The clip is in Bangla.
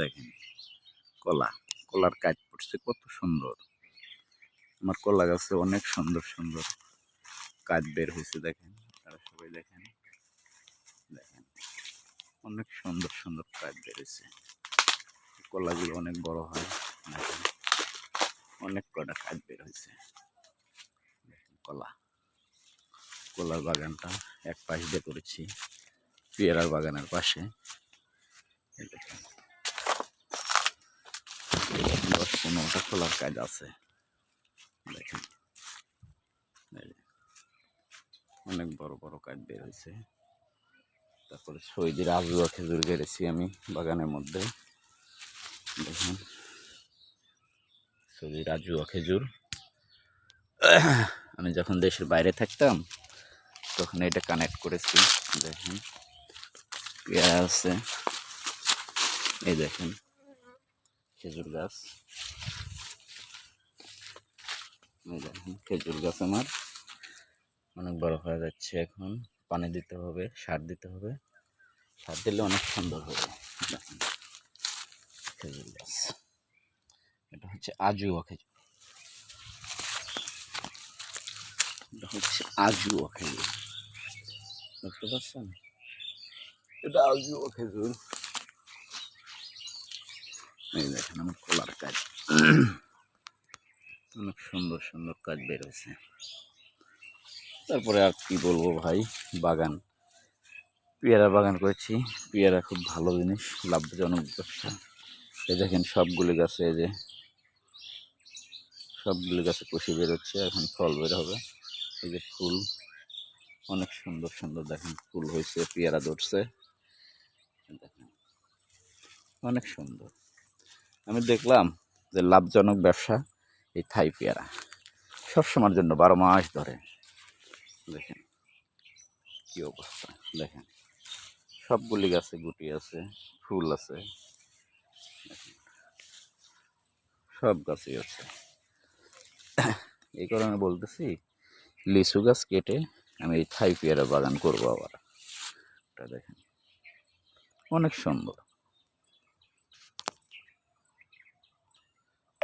দেখেন, কলা, কলার কাজ পড়ছে কত সুন্দর। আমার কলা গাছে অনেক সুন্দর সুন্দর কাজ বের হয়েছে, দেখেন তারা সবাই দেখেন। দেখেন, অনেক সুন্দর সুন্দর কাজ বেরিয়েছে কলাগুলো অনেক বড় হয়, দেখেন, অনেক কটা কাজ বের হয়েছে। কলা, কলার বাগানটা এক পাশ দিয়ে করেছি, পেয়ারার বাগানের পাশে এই দেখেন দশ পনেরোটা খোলার কাজ আছে। দেখেন। অনেক বড় বড় কাজ বের হয়েছে। তারপরে সৈদির আজুয়া খেজুর গেড়েছি আমি বাগানের মধ্যে। দেখুন। সৈদির আজুয়া খেজুর। আমি যখন দেশের বাইরে থাকতাম, তখন এটা কানেক্ট করেছি। দেখেন। পেয়ারা আছে? এই দেখেন। খেজুর গাছ। খেজুর গাছ আমার। অনেক বড় হয়ে যাচ্ছে এখন। পানি দিতে হবে, সার দিতে হবে। সার দিলে অনেক সুন্দর হবে। খেজুর গাছ। এটা হচ্ছে আজুয়া খেজুর। এটা হচ্ছে আজুয়া খেজুর। বুঝতে পারছেন এটা আজুয়া খেজুর। এই দেখেন, আমার কলার কাজ। অনেক সুন্দর সুন্দর কাজ বের হয়েছে। তারপরে আর কি বলব ভাই, বাগান। পেয়ারা বাগান করেছি। পেয়ারা খুব ভালো জিনিস, লাভজনক ব্যবসা। এই দেখেন সবগুলি গাছে যে সবগুলি গাছে কষি বেরোচ্ছে এখন ফল বের হবে। এই যে ফুল, অনেক সুন্দর সুন্দর দেখেন ফুল হয়েছে, পেয়ারা ধরছে। দেখেন, অনেক সুন্দর। আমি দেখলাম যে লাভজনক ব্যবসা। এই থাই পেয়ারা। সবসময়ের জন্য বারো মাস ধরে। দেখেন কি অবস্থা, দেখেন। সবগুলি গাছে গুটি আছে, ফুল আছে। সব গাছই আছে। এই কারণে বলতেছি, লিচু গাছ কেটে আমি এই থাই পেয়ারা বাগান করব আবার। এটা দেখেন, অনেক সুন্দর।